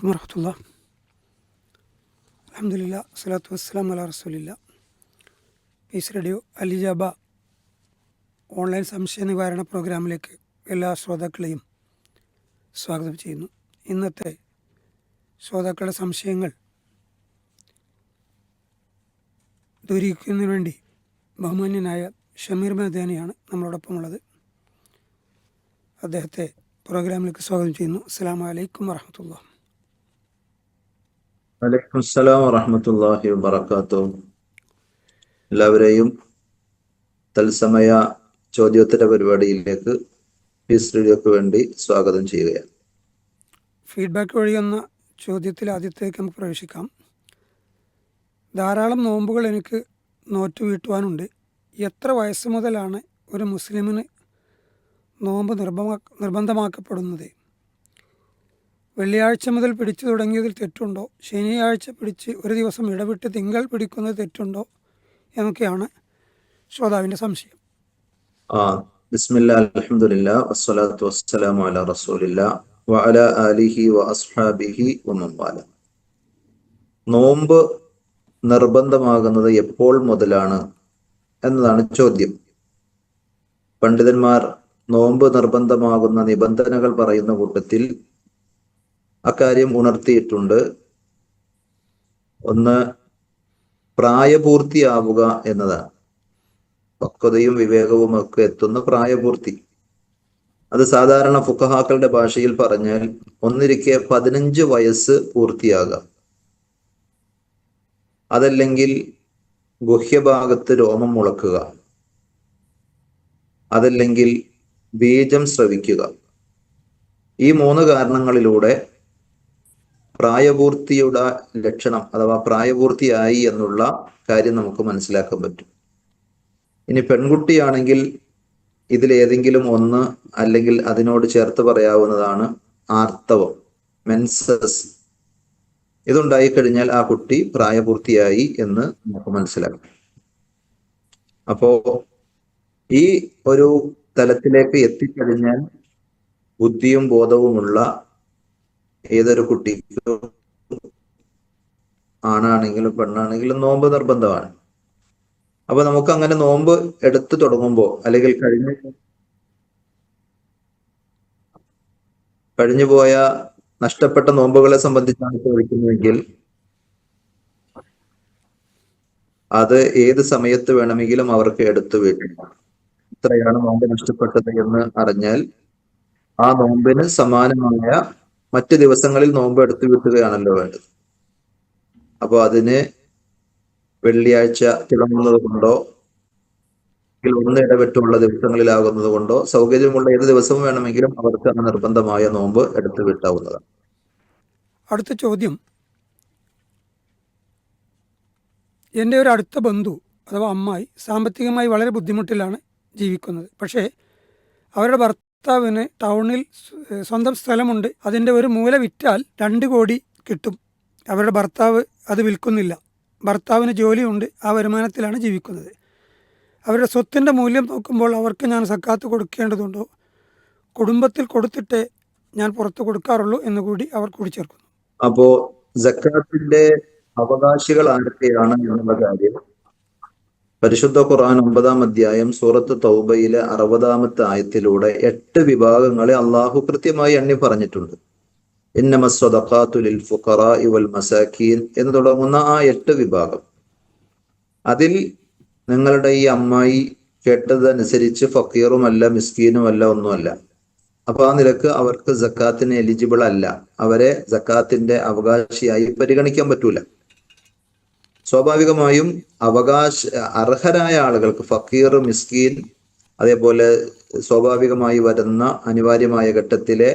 അലൈക്കും വറഹത്തുള്ള അലഹമില്ല സ്വലാത്തു വസ്സലാം അല റസൂലില്ല പീസ് റേഡിയോ അലിജാബ ഓൺലൈൻ സംശയ നിവാരണ പ്രോഗ്രാമിലേക്ക് എല്ലാ ശ്രോതാക്കളെയും സ്വാഗതം ചെയ്യുന്നു. ഇന്നത്തെ ശ്രോതാക്കളുടെ സംശയങ്ങൾ ദൂരീകരിക്കുന്നതിന് വേണ്ടി ബഹുമാന്യനായ ഷമീർ മദാനിയാണ് നമ്മളോടൊപ്പം ഉള്ളത് അദ്ദേഹത്തെ പ്രോഗ്രാമിലേക്ക് സ്വാഗതം ചെയ്യുന്നു. അസ്സാം വലൈക്കും വറഹമത്തുള്ള വലൈക്കും സ്സലാം വറഹമത്തല്ലാഹി വബറകാതുഹു. എല്ലാവരെയും തത്സമയ ചോദ്യോത്തര പരിപാടിയിലേക്ക് പീസ് റേഡിയോക്ക് വേണ്ടി സ്വാഗതം ചെയ്യുകയാണ്. ഫീഡ്ബാക്ക് വഴി എന്ന ചോദ്യത്തിൽ ആദ്യത്തേക്ക് നമുക്ക് പ്രവേശിക്കാം. ധാരാളം നോമ്പുകൾ എനിക്ക് നോറ്റ് വീട്ടുവാനുണ്ട്. എത്ര വയസ്സ് മുതലാണ് ഒരു മുസ്ലിമിന് നോമ്പ് നിർബന്ധ നിർബന്ധമാക്കപ്പെടുന്നത്? വെള്ളിയാഴ്ച മുതൽ പിടിച്ചു തുടങ്ങിയതിൽ തെറ്റുണ്ടോ? ശനിയാഴ്ച പിടിച്ച് ഒരു ദിവസം ഇടവിട്ട് തിങ്കൾ പിടിക്കുന്നത് തെറ്റുണ്ടോ? എന്നൊക്കെയാണ് ശ്രോതാവിന്റെ സംശയം. വസ്സലാത്തു വസ്സലാമു ആലിഹി നോമ്പ് നിർബന്ധമാകുന്നത് എപ്പോൾ മുതലാണ് എന്നതാണ് ചോദ്യം. പണ്ഡിതന്മാർ നോമ്പ് നിർബന്ധമാകുന്ന നിബന്ധനകൾ പറയുന്ന കൂട്ടത്തിൽ അക്കാര്യം ഉണർത്തിയിട്ടുണ്ട്. ഒന്ന് പ്രായപൂർത്തിയാവുക എന്നതാണ്. പക്വതയും വിവേകവും ഒക്കെ എത്തുന്ന പ്രായപൂർത്തി. അത് സാധാരണ ഫുക്കഹാക്കളുടെ ഭാഷയിൽ പറഞ്ഞാൽ ഒന്നിരിക്കെ പതിനഞ്ച് വയസ്സ് പൂർത്തിയാകാം. അതല്ലെങ്കിൽ ഗുഹ്യഭാഗത്ത് രോമം മുളക്കുക. അതല്ലെങ്കിൽ ബീജം ശ്രവിക്കുക ഈ മൂന്ന് കാരണങ്ങളിലൂടെ പ്രായപൂർത്തിയുടെ ലക്ഷണം അഥവാ പ്രായപൂർത്തിയായി എന്നുള്ള കാര്യം നമുക്ക് മനസ്സിലാക്കാൻ പറ്റും. ഇനി പെൺകുട്ടിയാണെങ്കിൽ ഇതിലേതെങ്കിലും ഒന്ന് അല്ലെങ്കിൽ അതിനോട് ചേർത്ത് പറയാവുന്നതാണ് ആർത്തവം മെൻസസ് ഇതുണ്ടായി കഴിഞ്ഞാൽ ആ കുട്ടി പ്രായപൂർത്തിയായി എന്ന് നമുക്ക് മനസ്സിലാക്കാം. അപ്പോ ഈ ഒരു തലത്തിലേക്ക് എത്തിക്കഴിഞ്ഞാൽ ബുദ്ധിയും ബോധവുമുള്ള ഏതൊരു കുട്ടിക്കും ആണാണെങ്കിലും പെണ്ണാണെങ്കിലും നോമ്പ് നിർബന്ധമാണ്. അപ്പൊ നമുക്ക് അങ്ങനെ നോമ്പ് എടുത്തു തുടങ്ങുമ്പോ അല്ലെങ്കിൽ കഴിഞ്ഞു കഴിഞ്ഞു പോയ നഷ്ടപ്പെട്ട നോമ്പുകളെ സംബന്ധിച്ചാണ് ചോദിക്കുന്നതെങ്കിൽ അത് ഏത് സമയത്ത് വേണമെങ്കിലും അവർക്ക് എടുത്തു വീട്ടിൽ ഇത്രയാണ് നോമ്പ് നഷ്ടപ്പെട്ടത് എന്ന് അറിഞ്ഞാൽ ആ നോമ്പിന് സമാനമായ മറ്റു ദിവസങ്ങളിൽ നോമ്പ് എടുത്തു വീട്ടുകയാണല്ലോ വേണ്ടത്. അപ്പൊ അതിന് വെള്ളിയാഴ്ച തിളങ്ങുന്നത് കൊണ്ടോ അല്ലെങ്കിൽ ഒന്ന് ഇടവിട്ടുള്ള ദിവസങ്ങളിലാകുന്നത് കൊണ്ടോ സൗകര്യമുള്ള ഏത് ദിവസവും വേണമെങ്കിലും അവർക്ക് ആ നിർബന്ധമായ നോമ്പ് എടുത്തു വിട്ടാവുന്നതാണ്. അടുത്ത ചോദ്യം. എന്റെ ഒരു അടുത്ത ബന്ധു അഥവാ അമ്മായി സാമ്പത്തികമായി വളരെ ബുദ്ധിമുട്ടിലാണ് ജീവിക്കുന്നത്. പക്ഷേ അവരുടെ ഭർത്താവിന് ടൗണിൽ സ്വ- സ്വന്തം സ്ഥലമുണ്ട്. അതിന്റെ ഒരു മൂല വിറ്റാൽ രണ്ട് കോടി കിട്ടും. അവരുടെ ഭർത്താവ് അത് വിൽക്കുന്നില്ല. ഭർത്താവിന് ജോലിയുണ്ട്. ആ വരുമാനത്തിലാണ് ജീവിക്കുന്നത്. അവരുടെ സ്വത്തിന്റെ മൂല്യം നോക്കുമ്പോൾ അവർക്ക് ഞാൻ സക്കാത്ത് കൊടുക്കേണ്ടതുണ്ടോ? കുടുംബത്തിൽ കൊടുത്തിട്ടേ ഞാൻ പുറത്തു കൊടുക്കാറുള്ളൂ എന്ന് കൂടി അവർ കൂടിച്ചേർക്കുന്നു. അപ്പോ സക്കാത്തിന്റെ അവകാശികൾ ആരൊക്കെയാണ് എന്നുള്ള കാര്യം പരിശുദ്ധ ഖുർആൻ ഒമ്പതാം അധ്യായം സൂറത്ത് തൗബയിലെ അറുപതാമത്തെ ആയത്തിലൂടെ എട്ട് വിഭാഗങ്ങളെ അള്ളാഹു കൃത്യമായി എണ്ണി പറഞ്ഞിട്ടുണ്ട്. ഇന്നമസ്വദഖാത്തുലിൽ ഫുഖറ വൽ മസാക്കീൻ എന്ന് തുടങ്ങുന്ന ആ എട്ട് വിഭാഗം. അതിൽ നിങ്ങളുടെ ഈ അമ്മായി കേട്ടതനുസരിച്ച് ഫക്കീറുമല്ല മിസ്കീനുമല്ല ഒന്നുമല്ല. അപ്പൊ ആ നിരക്ക് അവർക്ക് ജക്കാത്തിന് എലിജിബിൾ അല്ല. അവരെ ജക്കാത്തിന്റെ അവകാശിയായി പരിഗണിക്കാൻ പറ്റൂല. സ്വാഭാവികമായും അവകാശ അർഹരായ ആളുകൾക്ക് ഫക്കീർ മിസ്കീൻ അതേപോലെ സ്വാഭാവികമായി വരുന്ന അനിവാര്യമായ ഘട്ടത്തിലെ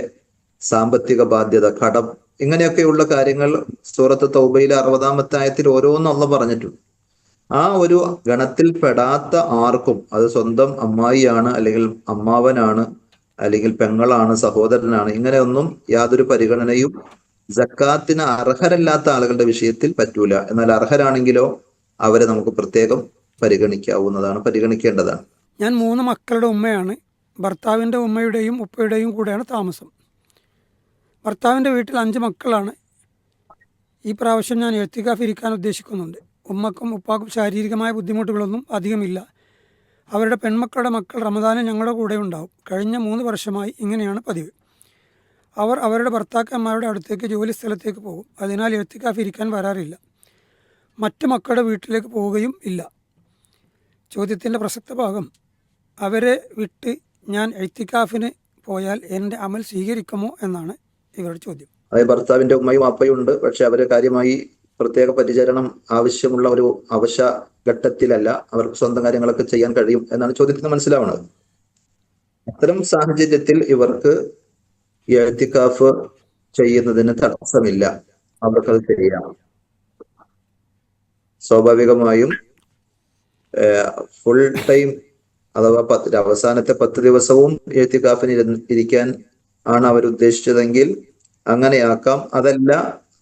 സാമ്പത്തിക ബാധ്യത കടം ഇങ്ങനെയൊക്കെയുള്ള കാര്യങ്ങൾ സൂറത്ത് തൗബയിലെ അറുപതാമത്തെ ആയത്തിൽ ഓരോന്നും പറഞ്ഞിട്ടുണ്ട്. ആ ഒരു ഗണത്തിൽ പെടാത്ത ആർക്കും അത് സ്വന്തം അമ്മായിയാണ് അല്ലെങ്കിൽ അമ്മാവനാണ് അല്ലെങ്കിൽ പെങ്ങളാണ് സഹോദരനാണ് ഇങ്ങനെയൊന്നും യാതൊരു പരിഗണനയും ജക്കാത്തിന് അർഹരല്ലാത്ത ആളുകളുടെ വിഷയത്തിൽ പറ്റൂല. എന്നാൽ അർഹരാണെങ്കിലോ അവരെ നമുക്ക് പ്രത്യേകം പരിഗണിക്കാവുന്നതാണ് പരിഗണിക്കേണ്ടതാണ്. ഞാൻ മൂന്ന് മക്കളുടെ ഉമ്മയാണ്. ഭർത്താവിന്റെ ഉമ്മയുടെയും ഉപ്പയുടെയും കൂടെയാണ് താമസം. ഭർത്താവിന്റെ വീട്ടിൽ അഞ്ച് മക്കളാണ്. ഈ പ്രാവശ്യം ഞാൻ എഴുത്തിക്കാഫ് ഇരിക്കാൻ ഉദ്ദേശിക്കുന്നുണ്ട്. ഉമ്മക്കും ഉപ്പാക്കും ശാരീരികമായ ബുദ്ധിമുട്ടുകളൊന്നും അധികമില്ല. അവരുടെ പെൺമക്കളുടെ മക്കൾ റമദാനം ഞങ്ങളുടെ കൂടെ ഉണ്ടാവും. കഴിഞ്ഞ മൂന്ന് വർഷമായി ഇങ്ങനെയാണ് പതിവ്. അവർ അവരുടെ ഭർത്താക്കന്മാരുടെ അടുത്തേക്ക് ജോലി സ്ഥലത്തേക്ക് പോകും. അതിനാൽ എഴുത്തിക്കാഫ് ഇരിക്കാൻ വരാറില്ല. മറ്റു മക്കളുടെ വീട്ടിലേക്ക് പോവുകയും ഇല്ല. ചോദ്യത്തിന്റെ പ്രസക്ത ഭാഗം അവരെ വിട്ട് ഞാൻ എഴുത്തിക്കാഫിന് പോയാൽ എന്റെ അമൽ സ്വീകരിക്കുമോ എന്നാണ് ഇവരുടെ ചോദ്യം. അതായത് ഭർത്താവിന്റെ ഉമ്മയും അപ്പയും ഉണ്ട്. പക്ഷെ അവർ കാര്യമായി പ്രത്യേക പരിചരണം ആവശ്യമുള്ള ഒരു അവശ ഘട്ടത്തിലല്ല. അവർക്ക് സ്വന്തം കാര്യങ്ങളൊക്കെ ചെയ്യാൻ കഴിയും എന്നാണ് ചോദ്യത്തിന് മനസ്സിലാവുന്നത്. അത്തരം സാഹചര്യത്തിൽ ഇവർക്ക് എഴുത്തിക്കാഫ് ചെയ്യുന്നതിന് തടസ്സമില്ല. അവർക്കത് ചെയ്യാം. സ്വാഭാവികമായും ഫുൾ ടൈം അഥവാ പത്ത് അവസാനത്തെ പത്ത് ദിവസവും എഴുത്തിക്കാഫിന് ഇരിക്കാൻ ആണ് അവർ ഉദ്ദേശിച്ചതെങ്കിൽ അങ്ങനെയാക്കാം. അതല്ല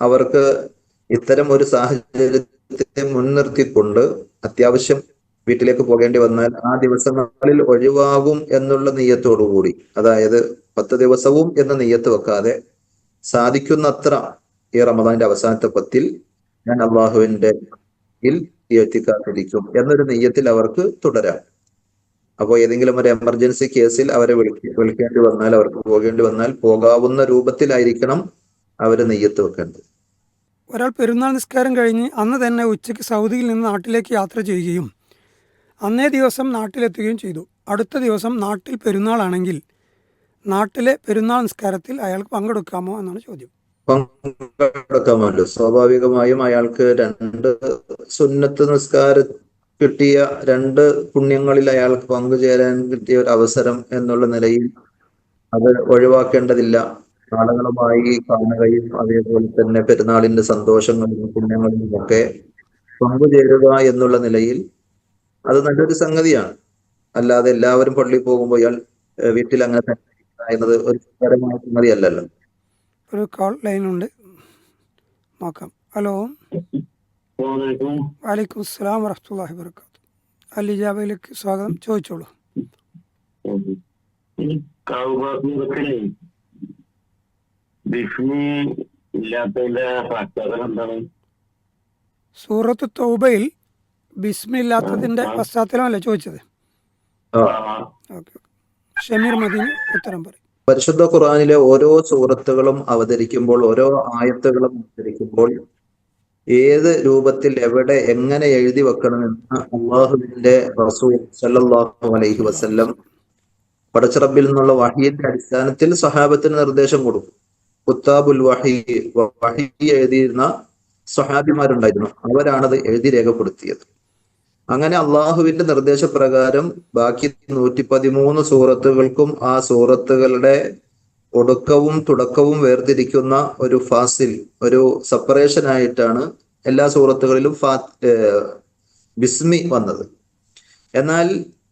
അവർക്ക് ഇത്തരം ഒരു സാഹചര്യത്തെ മുൻനിർത്തിക്കൊണ്ട് അത്യാവശ്യം വീട്ടിലേക്ക് പോകേണ്ടി വന്നാൽ ആ ദിവസങ്ങളിൽ ഒഴിവാകും എന്നുള്ള കൂടി അതായത് പത്ത് ദിവസവും എന്ന നെയ്യത്ത് വെക്കാതെ സാധിക്കുന്നത്ര ഈ റമദാന്റെ അവസാനത്തെ പത്തിൽ ഞാൻ അള്ളാഹുവിന്റെ എത്തിക്കാത്തിരിക്കും എന്നൊരു നെയ്യത്തിൽ അവർക്ക് തുടരാം. അപ്പോൾ ഏതെങ്കിലും ഒരു എമർജൻസി കേസിൽ അവരെ വിളിക്ക വിളിക്കേണ്ടി വന്നാൽ അവർക്ക് പോകേണ്ടി വന്നാൽ പോകാവുന്ന രൂപത്തിലായിരിക്കണം അവർ നെയ്യത്ത് വെക്കേണ്ടത്. ഒരാൾ പെരുന്നാൾ നിസ്കാരം കഴിഞ്ഞ് അന്ന് തന്നെ ഉച്ചയ്ക്ക് സൗദിയിൽ നിന്ന് നാട്ടിലേക്ക് യാത്ര ചെയ്യുകയും അന്നേ ദിവസം നാട്ടിലെത്തുകയും ചെയ്തു. അടുത്ത ദിവസം നാട്ടിൽ പെരുന്നാളാണെങ്കിൽ നാട്ടിലെ പെരുന്നാൾ നിസ്കാരത്തിൽ അയാൾക്ക് പങ്കെടുക്കാമോ എന്നാണ് ചോദ്യം. പങ്കെടുക്കാമല്ലോ. സ്വാഭാവികമായും അയാൾക്ക് രണ്ട് സുന്നത്ത് നിസ്കാര കിട്ടിയ രണ്ട് പുണ്യങ്ങളിൽ അയാൾക്ക് പങ്കുചേരാൻ കിട്ടിയ ഒരു അവസരം എന്നുള്ള നിലയിൽ അത് ഒഴിവാക്കേണ്ടതില്ല. ആളുകളുമായി കാണുകയും അതേപോലെ തന്നെ പെരുന്നാളിന്റെ സന്തോഷങ്ങളിലും പുണ്യങ്ങളിലും ഒക്കെ പങ്കുചേരുക എന്നുള്ള നിലയിൽ അത് നല്ലൊരു സംഗതിയാണ്. അല്ലാതെ എല്ലാവരും പള്ളിയിൽ പോകുമ്പോൾ ഇയാൾ വീട്ടിൽ അങ്ങനെ എന്നത് ഒരു സുഖകരമായ സംഗതിയല്ലല്ലോ ഒരു കോൾ ലൈൻ ഉണ്ട്. നോക്കാം. ഹലോ. വലൈക്കും. അസ്സലാം വറഹ്മത്തുള്ളാഹി അലി ജാബയിലേക്ക് സ്വാഗതം. ചോദിച്ചോളൂ. സൂറത്ത് തൗബയിൽ ബിസ്മില്ലാത്തതിന്റെ പശ്ചാത്തലമല്ലേ ചോദിച്ചത്? ഓക്കെ ഷമീർ മദീന് ഉത്തരം പറയും. പരിശുദ്ധ ഖുറാനിലെ ഓരോ സൂറത്തുകളും അവതരിക്കുമ്പോൾ ഓരോ ആയത്തുകളും അവതരിക്കുമ്പോൾ ഏത് രൂപത്തിൽ എവിടെ എങ്ങനെ എഴുതി വെക്കണമെന്ന് അള്ളാഹുവിന്റെ റസൂൽ സല്ലല്ലാഹു അലൈഹി വസല്ലം പടച്ചിറബിൽ നിന്നുള്ള വഹിയുടെ അടിസ്ഥാനത്തിൽ സഹാബത്തിന് നിർദ്ദേശം കൊടുക്കും. കുത്താബുൽ വഹി വഹി എഴുതിയിരുന്ന സഹാബിമാരുണ്ടായിരുന്നു അവരാണത് എഴുതി രേഖപ്പെടുത്തിയത്. അങ്ങനെ അള്ളാഹുവിന്റെ നിർദ്ദേശപ്രകാരം ബാക്കി നൂറ്റി പതിമൂന്ന് സൂറത്തുകൾക്കും ആ സൂറത്തുകളുടെ ഒടുക്കവും തുടക്കവും വേർതിരിക്കുന്ന ഒരു ഫാസിൽ ഒരു സെപ്പറേഷൻ ആയിട്ടാണ് എല്ലാ സൂറത്തുകളിലും ഫാ ബിസ്മി വന്നത്. എന്നാൽ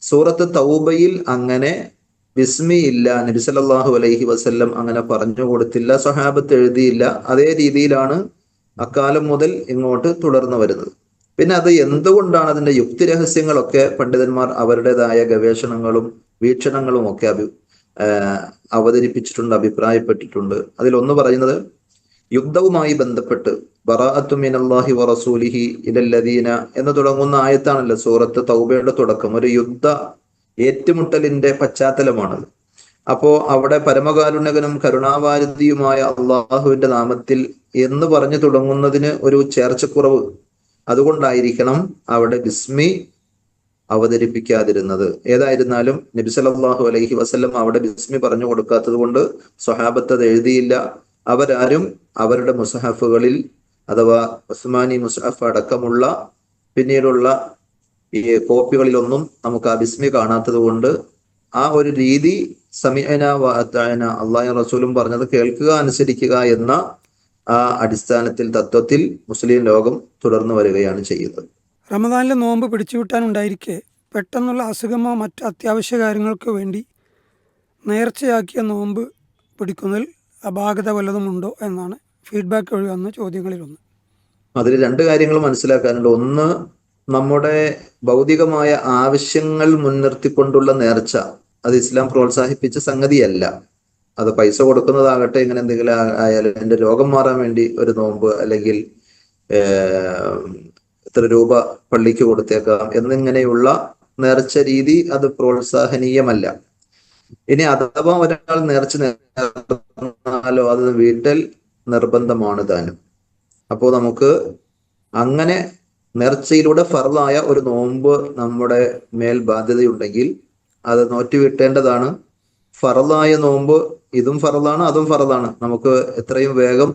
സൂറത്ത് തൗബയിൽ അങ്ങനെ ബിസ്മി ഇല്ല നബി സല്ലല്ലാഹു അലൈഹി വസല്ലം അങ്ങനെ പറഞ്ഞു കൊടുത്തില്ല സഹാബത്ത് എഴുതിയില്ല. അതേ രീതിയിലാണ് അക്കാലം മുതൽ ഇങ്ങോട്ട് തുടർന്നു വരുന്നത്. പിന്നെ അത് എന്തുകൊണ്ടാണ് അതിന്റെ യുക്തി രഹസ്യങ്ങളൊക്കെ പണ്ഡിതന്മാർ അവരുടേതായ ഗവേഷണങ്ങളും വീക്ഷണങ്ങളും ഒക്കെ അഭി അവതരിപ്പിച്ചിട്ടുണ്ട് അഭിപ്രായപ്പെട്ടിട്ടുണ്ട്. അതിലൊന്ന് പറയുന്നത് യുദ്ധവുമായി ബന്ധപ്പെട്ട് ബറാഅത്തു മിനല്ലാഹി വറസൂലിഹി ഇലല്ലദീന എന്ന് തുടങ്ങുന്ന ആയത്താണല്ലോ സൂറത്ത് തൗബയുടെ തുടക്കം. ഒരു യുദ്ധ ഏറ്റുമുട്ടലിന്റെ പശ്ചാത്തലമാണത്. അപ്പോ അവിടെ പരമകാരുണ്യകനും കരുണാവാരതിയുമായ അള്ളാഹുവിന്റെ നാമത്തിൽ എന്ന് പറഞ്ഞു തുടങ്ങുന്നതിന് ഒരു ചേർച്ചക്കുറവ് അതുകൊണ്ടായിരിക്കണം അവിടെ ബിസ്മി അവതരിപ്പിക്കാതിരുന്നത്. ഏതായിരുന്നാലും നബി സല്ലല്ലാഹു അലൈഹി വസല്ലം അവിടെ ബിസ്മി പറഞ്ഞു കൊടുക്കാത്തത് കൊണ്ട് സ്വഹാബത്ത് അത് എഴുതിയില്ല. അവരാരും അവരുടെ മുസഹഫുകളിൽ അഥവാ ഉസ്മാനി മുസഹഫ് അടക്കമുള്ള പിന്നീടുള്ള ഈ കോപ്പികളിലൊന്നും നമുക്ക് ആ ബിസ്മി കാണാത്തത് കൊണ്ട് ആ ഒരു രീതി സമീന വാത്തായന അള്ളാഹു റസൂലും പറഞ്ഞത് കേൾക്കുക അനുസരിക്കുക എന്ന ആ അടിസ്ഥാനത്തിൽ തത്വത്തിൽ മുസ്ലിം ലോകം തുടർന്നു വരികയാണ് ചെയ്യുന്നത്. റമദാനിലെ നോമ്പ് പിടിച്ചുവിട്ടാനുണ്ടായിരിക്കെ പെട്ടെന്നുള്ള അസുഖമോ മറ്റ് അത്യാവശ്യ കാര്യങ്ങൾക്ക് വേണ്ടി നേർച്ചയാക്കിയ നോമ്പ് പിടിക്കുന്നതിൽ അപാകത വല്ലതുമുണ്ടോ എന്നാണ് ഫീഡ്ബാക്ക് വഴി വന്ന ചോദ്യങ്ങളിലൊന്ന്. അതിൽ രണ്ട് കാര്യങ്ങൾ മനസ്സിലാക്കാനുണ്ട്. ഒന്ന് നമ്മുടെ ഭൗതികമായ ആവശ്യങ്ങൾ മുൻനിർത്തിക്കൊണ്ടുള്ള നേർച്ച. അത് ഇസ്ലാം പ്രോത്സാഹിപ്പിച്ച സംഗതിയല്ല. അത് പൈസ കൊടുക്കുന്നതാകട്ടെ ഇങ്ങനെ എന്തെങ്കിലും ആയാലും എന്റെ രോഗം മാറാൻ വേണ്ടി ഒരു നോമ്പ് അല്ലെങ്കിൽ ഇത്ര രൂപ പള്ളിക്ക് കൊടുത്തേക്കാം എന്നിങ്ങനെയുള്ള നേർച്ച രീതി അത് പ്രോത്സാഹനീയമല്ല. ഇനി അഥവാ ഒരാൾ നേർച്ച നേർന്നാലോ അത് വീട്ടിൽ നിർബന്ധമാണ് താനും. അപ്പോൾ നമുക്ക് അങ്ങനെ നേർച്ചയിലൂടെ ഫറലായ ഒരു നോമ്പ് നമ്മുടെ മേൽ ബാധ്യതയുണ്ടെങ്കിൽ അത് നോറ്റുവിട്ടേണ്ടതാണ് ഫറലായ നോമ്പ് ഇതും ഫറലാണ് അതും ഫറലാണ് നമുക്ക് എത്രയും വേഗം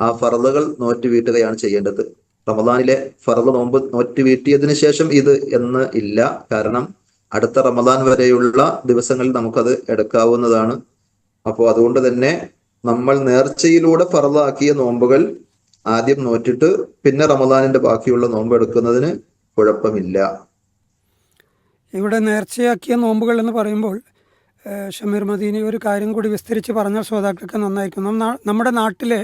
ആ ഫറലുകൾ നോറ്റ് വീട്ടുകയാണ് ചെയ്യേണ്ടത്. റമദാനിലെ ഫറൽ നോമ്പ് നോറ്റ് വീട്ടിയതിന് ശേഷം ഇത് എന്ന് ഇല്ല. കാരണം അടുത്ത റമദാൻ വരെയുള്ള ദിവസങ്ങളിൽ നമുക്കത് എടുക്കാവുന്നതാണ്. അപ്പോൾ അതുകൊണ്ട് തന്നെ നമ്മൾ നേർച്ചയിലൂടെ ഫറലാക്കിയ നോമ്പുകൾ ആദ്യം നോറ്റിട്ട് പിന്നെ റമദാനിന്റെ ബാക്കിയുള്ള നോമ്പ് എടുക്കുന്നതിന് കുഴപ്പമില്ല. ഇവിടെ നേർച്ചയാക്കിയ നോമ്പുകൾ എന്ന് പറയുമ്പോൾ ഷമീർ മദീനി ഒരു കാര്യം കൂടി വിസ്തരിച്ച് പറഞ്ഞാൽ ശ്രോതാക്കൾക്ക് നന്നായിരിക്കും. നമ്മുടെ നാട്ടിലെ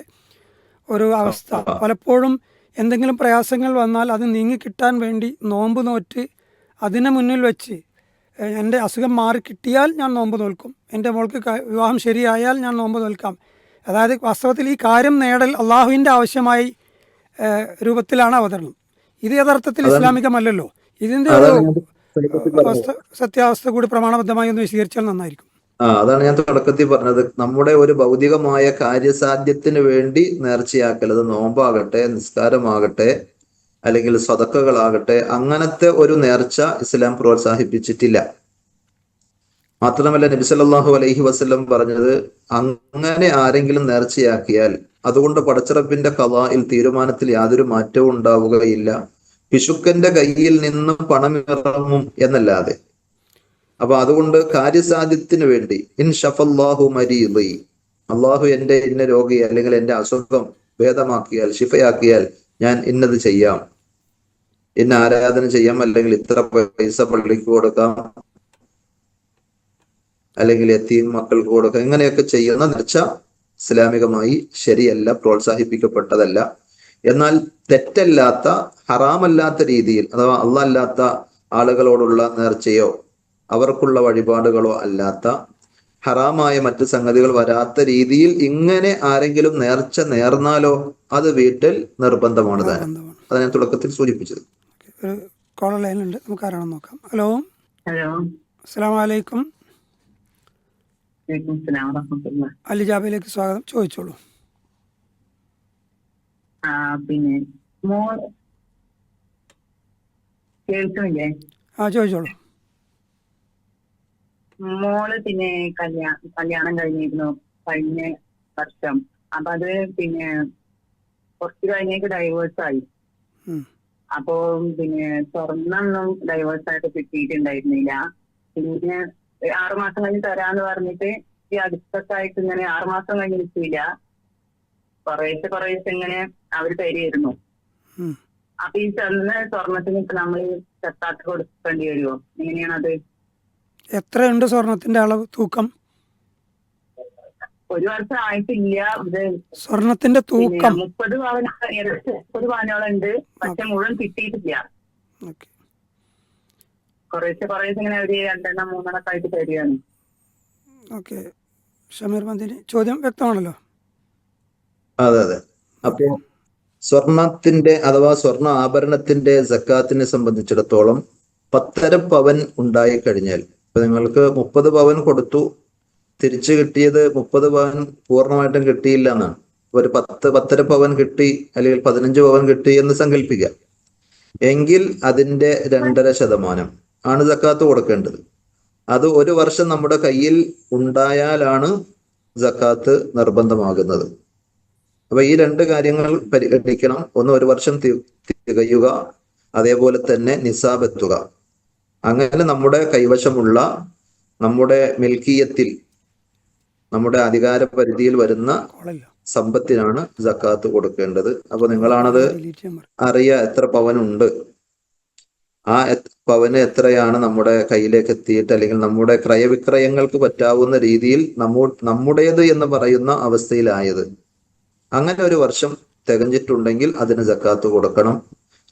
ഒരു അവസ്ഥ. പലപ്പോഴും എന്തെങ്കിലും പ്രയാസങ്ങൾ വന്നാൽ അത് നീങ്ങി കിട്ടാൻ വേണ്ടി നോമ്പ് നോറ്റ് അതിനെ മുന്നിൽ വെച്ച് എന്റെ അസുഖം മാറി കിട്ടിയാൽ ഞാൻ നോമ്പ് നോൽക്കും. എന്റെ മോൾക്ക് വിവാഹം ശരിയായാൽ ഞാൻ നോമ്പ് നോൽക്കാം. അതായത് വാസ്തവത്തിൽ ഈ കാര്യം നേടൽ അള്ളാഹുവിന്റെ ആവശ്യമായി രൂപത്തിലാണ് അവതരണം. ഇത് യഥാർത്ഥത്തിൽ ഇസ്ലാമികമല്ലല്ലോ. ഇതിന്റെ ഒരു അവസ്ഥ സത്യാവസ്ഥ കൂടി പ്രമാണബദ്ധമായി ഒന്ന് വിശദീകരിച്ചാൽ നന്നായിരിക്കും. ആ അതാണ് ഞാൻ തുടക്കത്തിൽ പറഞ്ഞത്. നമ്മുടെ ഒരു ഭൗതികമായ കാര്യസാധ്യത്തിന് വേണ്ടി നേർച്ചയാക്കൽ. അത് നോമ്പാകട്ടെ നിസ്കാരമാകട്ടെ അല്ലെങ്കിൽ സ്വതക്കകളാകട്ടെ അങ്ങനത്തെ ഒരു നേർച്ച ഇസ്ലാം പ്രോത്സാഹിപ്പിച്ചിട്ടില്ല. മാത്രമല്ല നബി സല്ലാഹു അലൈഹി വസല്ലം പറഞ്ഞത് അങ്ങനെ ആരെങ്കിലും നേർച്ചയാക്കിയാൽ അതുകൊണ്ട് പടച്ചിറപ്പിന്റെ കഥയിൽ തീരുമാനത്തിൽ യാതൊരു മാറ്റവും ഉണ്ടാവുകയില്ല. പിശുക്കന്റെ കയ്യിൽ നിന്ന് പണമിറങ്ങും എന്നല്ലാതെ. അപ്പൊ അതുകൊണ്ട് കാര്യസാധ്യത്തിന് വേണ്ടി ഇൻ ഷഫല്ലാഹു മരീദി അള്ളാഹു എന്റെ ഇന്ന രോഗി അല്ലെങ്കിൽ എന്റെ അസുഖം ഭേദമാക്കിയാൽ ശിഫയാക്കിയാൽ ഞാൻ ഇന്നത് ചെയ്യാം. ഇന്ന ആരാധന ചെയ്യാം അല്ലെങ്കിൽ ഇത്ര പൈസ പള്ളിക്ക് കൊടുക്കാം. അല്ലെങ്കിൽ എത്തിയും മക്കൾക്ക് കൊടുക്കാം. ഇങ്ങനെയൊക്കെ ചെയ്യുന്ന നിർച്ച ഇസ്ലാമികമായി ശരിയല്ല പ്രോത്സാഹിപ്പിക്കപ്പെട്ടതല്ല. എന്നാൽ തെറ്റല്ലാത്ത ഹറാമല്ലാത്ത രീതിയിൽ അഥവാ അള്ളല്ലാത്ത ആളുകളോടുള്ള നേർച്ചയോ അവർക്കുള്ള വഴിപാടുകളോ അല്ലാത്ത ഹറാമായ മറ്റ് സംഗതികൾ വരാത്ത രീതിയിൽ ഇങ്ങനെ ആരെങ്കിലും നേർച്ച നേർന്നാലോ അത് വീട്ടിൽ നിർബന്ധമാണ് താനും ബന്ധമാണ് അത് ഞാൻ തുടക്കത്തിൽ സൂചിപ്പിച്ചത്. കോളർ നമുക്ക് ആരാണെന്ന് നോക്കാം. ഹലോ. ഹലോ. അസ്സാം വലൈക്കും. അലി ജാബയിലേക്ക് സ്വാഗതം. ചോദിച്ചോളൂ. പിന്നെ മോൾ കേൾക്കുന്നില്ലേ? ആ ചോദിച്ചോളൂ. മോൾ പിന്നെ കല്യാണം കല്യാണം കഴിഞ്ഞിരുന്നു കഴിഞ്ഞ വർഷം. അപ്പൊ അത് പിന്നെ കുറച്ച് കഴിഞ്ഞേക്ക് ഡൈവേഴ്സ് ആയി. അപ്പോ പിന്നെ സ്വർണൊന്നും ഡൈവേഴ്സ് ആയിട്ട് കിട്ടിയിട്ടുണ്ടായിരുന്നില്ല. പിന്നെ ആറുമാസം കഴിഞ്ഞ് തരാന്ന് പറഞ്ഞിട്ട് ഈ അടുത്തൊക്കെ ആയിട്ട് ഇങ്ങനെ ആറുമാസം കഴിഞ്ഞ് കിട്ടിയില്ല കുറേശ്ശെ കുറേശ്ശെ ഇങ്ങനെ അവർ തരുമായിരുന്നു. അപ്പൊ ഈ ചെന്ന സ്വർണത്തിന് ഇപ്പൊ നമ്മൾ ചെത്താട്ട് കൊടുക്കേണ്ടി വരുമോ എങ്ങനെയാണത് എത്രയുണ്ട് സ്വർണത്തിന്റെ അളവ് തൂക്കം? ഒരു വർഷം ആയിട്ടില്ല. ഇത് സ്വർണത്തിന്റെ തൂക്കം. മുപ്പത് പവന ഏകദേശം മുപ്പത് പവനോളം ഉണ്ട് പക്ഷെ മുഴുവൻ കിട്ടിയിട്ടില്ല. ഓക്കെ. കുറേശ്ശെ കുറേശ്ശെ ഇങ്ങനെ ഒരു രണ്ടെണ്ണം മൂന്നെണ്ണം ആയിട്ട് തരികയാണ് ഓക്കെ. ഷമീർ മന്ദിന് ചോദ്യം വ്യക്തമാണല്ലോ? അതെ അതെ. അപ്പോ സ്വർണത്തിന്റെ അഥവാ സ്വർണ ആഭരണത്തിന്റെ സക്കാത്തിനെ സംബന്ധിച്ചിടത്തോളം പത്തര പവൻ ഉണ്ടായി കഴിഞ്ഞാൽ ഇപ്പൊ നിങ്ങൾക്ക് മുപ്പത് പവൻ കൊടുത്തു തിരിച്ചു കിട്ടിയത് മുപ്പത് പവൻ പൂർണമായിട്ടും കിട്ടിയില്ല എന്നാണ്. ഒരു പത്ത് പത്തര പവൻ കിട്ടി അല്ലെങ്കിൽ പതിനഞ്ച് പവൻ കിട്ടി എന്ന് സങ്കല്പിക്കുക. എങ്കിൽ അതിന്റെ രണ്ടര ശതമാനം ആണ് സക്കാത്ത് കൊടുക്കേണ്ടത്. അത് ഒരു വർഷം നമ്മുടെ കയ്യിൽ ഉണ്ടായാലാണ് സക്കാത്ത് നിർബന്ധമാകുന്നത്. അപ്പൊ ഈ രണ്ട് കാര്യങ്ങൾ പരിഗണിക്കണം. ഒന്ന് ഒരു വർഷം തികയുക അതേപോലെ തന്നെ നിസാബെത്തുക അങ്ങനെ നമ്മുടെ കൈവശമുള്ള നമ്മുടെ മിൽക്കിയത്തിൽ നമ്മുടെ അധികാര പരിധിയിൽ വരുന്ന സമ്പത്തിനാണ് ജക്കാത്ത് കൊടുക്കേണ്ടത്. അപ്പൊ നിങ്ങളാണത് അറിയ എത്ര പവനുണ്ട്? ആ പവന് എത്രയാണ് നമ്മുടെ കയ്യിലേക്ക് എത്തിയിട്ട് അല്ലെങ്കിൽ നമ്മുടെ ക്രയവിക്രയങ്ങൾക്ക് പറ്റാവുന്ന രീതിയിൽ നമ്മു നമ്മുടേത് എന്ന് പറയുന്ന അവസ്ഥയിലായത്. അങ്ങനെ ഒരു വർഷം തികഞ്ഞിട്ടുണ്ടെങ്കിൽ അതിന് ജക്കാത്ത് കൊടുക്കണം.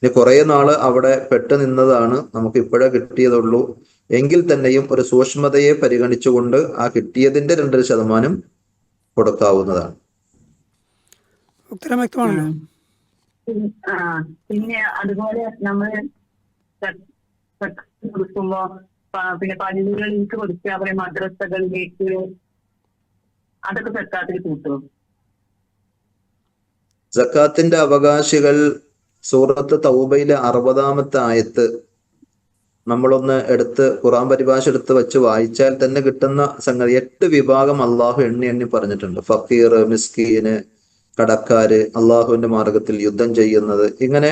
ഇനി കുറേ നാൾ അവിടെ പെട്ടു നിന്നതാണ് നമുക്ക് ഇപ്പോഴേ കിട്ടിയതുള്ളൂ. എങ്കിൽ തന്നെയും ഒരു സൂക്ഷ്മതയെ പരിഗണിച്ചുകൊണ്ട് ആ കിട്ടിയതിന്റെ രണ്ടര ശതമാനം കൊടുക്കാവുന്നതാണ്. പിന്നെ അതുപോലെ നമ്മൾ കൊടുക്കുമ്പോ പ- പിന്നെ പള്ളികളിലേക്ക് കൊടുക്കുക അവരെ മദ്രസകളിലേക്ക് അതൊക്കെ സർക്കാരിൽ കൂട്ടും? സക്കാത്തിന്റെ അവകാശികൾ സൂറത്ത് തൗബയിലെ അറുപതാമത്തെ ആയത്ത് നമ്മളൊന്ന് എടുത്ത് ഖുറാൻ പരിഭാഷ എടുത്ത് വെച്ച് വായിച്ചാൽ തന്നെ കിട്ടുന്ന സംഗതി. എട്ട് വിഭാഗം അള്ളാഹു എണ്ണി എണ്ണി പറഞ്ഞിട്ടുണ്ട്. ഫക്കീർ മിസ്കീന് കടക്കാര് അള്ളാഹുവിന്റെ മാർഗത്തിൽ യുദ്ധം ചെയ്യുന്നത്. ഇങ്ങനെ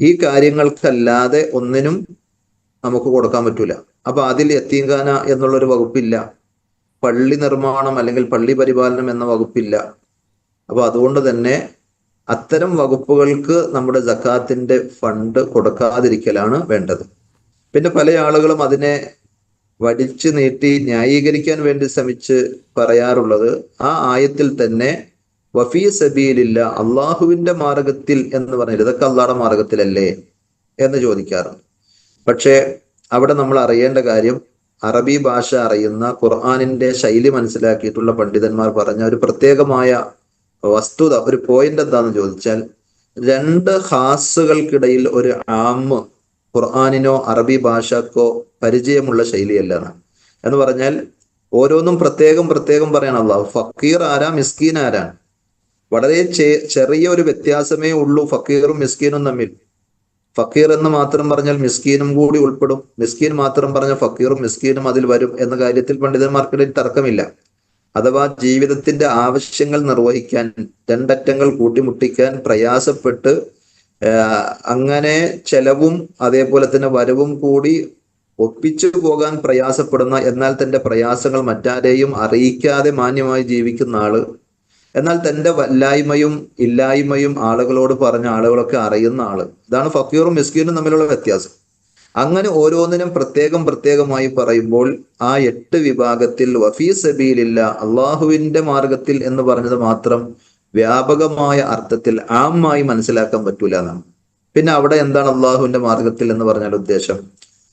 ഈ കാര്യങ്ങൾക്കല്ലാതെ ഒന്നിനും നമുക്ക് കൊടുക്കാൻ പറ്റൂല. അപ്പൊ അതിൽ എത്തീങ്കാന എന്നുള്ളൊരു വകുപ്പില്ല. പള്ളി നിർമ്മാണം അല്ലെങ്കിൽ പള്ളി പരിപാലനം എന്ന വകുപ്പില്ല. അപ്പൊ അതുകൊണ്ട് തന്നെ അത്തരം വകുപ്പുകൾക്ക് നമ്മുടെ ജക്കാത്തിന്റെ ഫണ്ട് കൊടുക്കാതിരിക്കലാണ് വേണ്ടത്. പിന്നെ പല ആളുകളും അതിനെ വടിച്ചു നീട്ടി ന്യായീകരിക്കാൻ വേണ്ടി ശ്രമിച്ച് പറയാറുള്ളത് ആ ആയത്തിൽ തന്നെ വഫീ സബീലില്ല അള്ളാഹുവിന്റെ മാർഗത്തിൽ എന്ന് പറഞ്ഞത് ഇതൊക്കെ അള്ളാഹുടെ മാർഗത്തിലല്ലേ എന്ന് ചോദിക്കാറുണ്ട്. പക്ഷേ അവിടെ നമ്മൾ അറിയേണ്ട കാര്യം അറബി ഭാഷ അറിയുന്ന ഖുർആാനിന്റെ ശൈലി മനസ്സിലാക്കിയിട്ടുള്ള പണ്ഡിതന്മാർ പറഞ്ഞ ഒരു പ്രത്യേകമായ വസ്തുത ഒരു പോയിന്റ് എന്താന്ന് ചോദിച്ചാൽ രണ്ട് ഹാസുകൾക്കിടയിൽ ഒരു ആമ് ഖുർആാനിനോ അറബി ഭാഷക്കോ പരിചയമുള്ള ശൈലിയല്ല എന്നാണ്. എന്ന് പറഞ്ഞാൽ ഓരോന്നും പ്രത്യേകം പ്രത്യേകം പറയണം അള്ളാഹു. ഫക്കീർ ആരാ മിസ്കീൻ ആരാണ്? വളരെ ചെറിയ ഒരു വ്യത്യാസമേ ഉള്ളൂ ഫക്കീറും മിസ്കീനും തമ്മിൽ. ഫക്കീർ എന്ന് മാത്രം പറഞ്ഞാൽ മിസ്കീനും കൂടി ഉൾപ്പെടും. മിസ്കീൻ മാത്രം പറഞ്ഞാൽ ഫക്കീറും മിസ്കീനും അതിൽ വരും എന്ന കാര്യത്തിൽ പണ്ഡിതന്മാർക്കിടയിൽ തർക്കമില്ല. അഥവാ ജീവിതത്തിന്റെ ആവശ്യങ്ങൾ നിർവഹിക്കാൻ രണ്ടറ്റങ്ങൾ കൂട്ടിമുട്ടിക്കാൻ പ്രയാസപ്പെട്ട് അങ്ങനെ ചെലവും അതേപോലെ തന്നെ വരവും കൂടി ഒപ്പിച്ചു പോകാൻ പ്രയാസപ്പെടുന്ന എന്നാൽ തന്റെ പ്രയാസങ്ങൾ മറ്റാരെയും അറിയിക്കാതെ മാന്യമായി ജീവിക്കുന്ന ആൾ എന്നാൽ തന്റെ വല്ലായ്മയും ഇല്ലായ്മയും ആളുകളോട് പറഞ്ഞ ആളുകളൊക്കെ അറിയുന്ന ആൾ. ഇതാണ് ഫക്കീറും മിസ്കീനും തമ്മിലുള്ള വ്യത്യാസം. അങ്ങനെ ഓരോന്നിനും പ്രത്യേകം പ്രത്യേകമായി പറയുമ്പോൾ ആ എട്ട് വിഭാഗത്തിൽ വഫീ സബീലില്ല അള്ളാഹുവിന്റെ മാർഗത്തിൽ എന്ന് പറഞ്ഞത് മാത്രം വ്യാപകമായ അർത്ഥത്തിൽ ആമായി മനസ്സിലാക്കാൻ പറ്റൂല എന്നാണ്. പിന്നെ അവിടെ എന്താണ് അള്ളാഹുവിന്റെ മാർഗത്തിൽ എന്ന് പറഞ്ഞാൽ ഉദ്ദേശം?